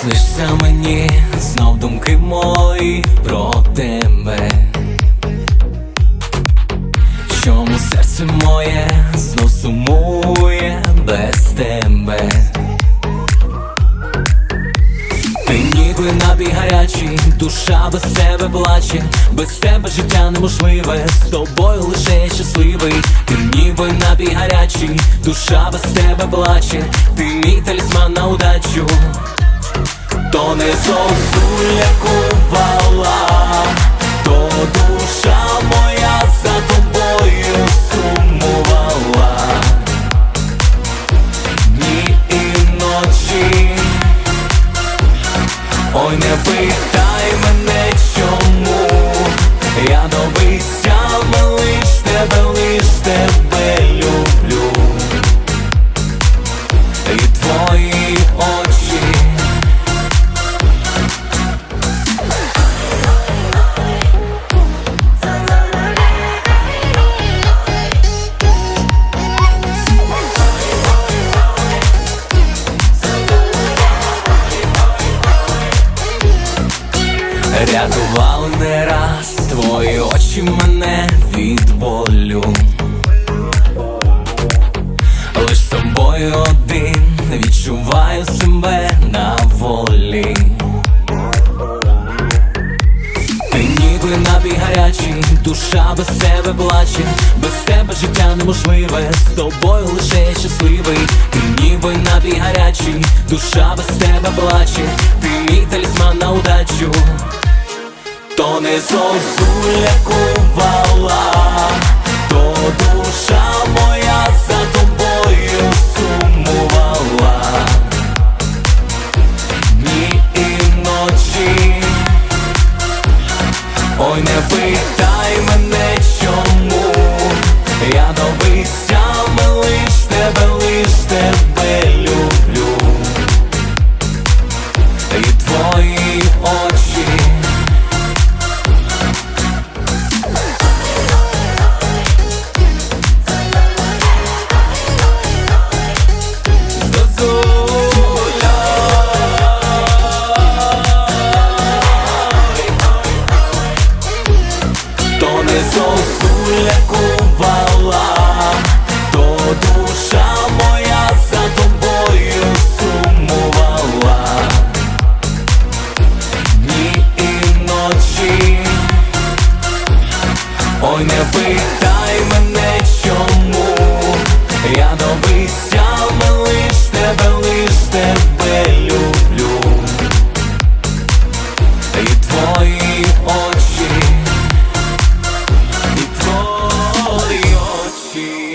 Знову мені, знов думки мої про тебе. Чому серце моє знов сумує без тебе? Ти ніби набій гарячий, душа без тебе плаче, без тебе життя неможливе, з тобою лише щасливий, ти ніби набій гарячий, душа без тебе плаче, ти мій талісман на удачу, не зозуля кувала, то душа моя за тобою сумувала. Дні і ночі. Ой, не питай мене чому. Я новий Рятували не раз твої очі мене від болю. Лиш з тобою один відчуваю себе на волі. Ніби набій гарячий, душа без тебе плаче, без тебе життя неможливе, з тобою лише щасливий, ти ніби набій гарячий, душа без тебе плаче, ти мій талісман на удачу, то не зозуля кувала, то душа моя за тобою сумувала. Дні і ночі. Ой, не питай мене чому. Я новий стями лиш тебе, лиш тебе люблю ти сосу то душа моя за тобою сумувала. Дні і ночі, ой, не питай мене чому, я до вистя. see.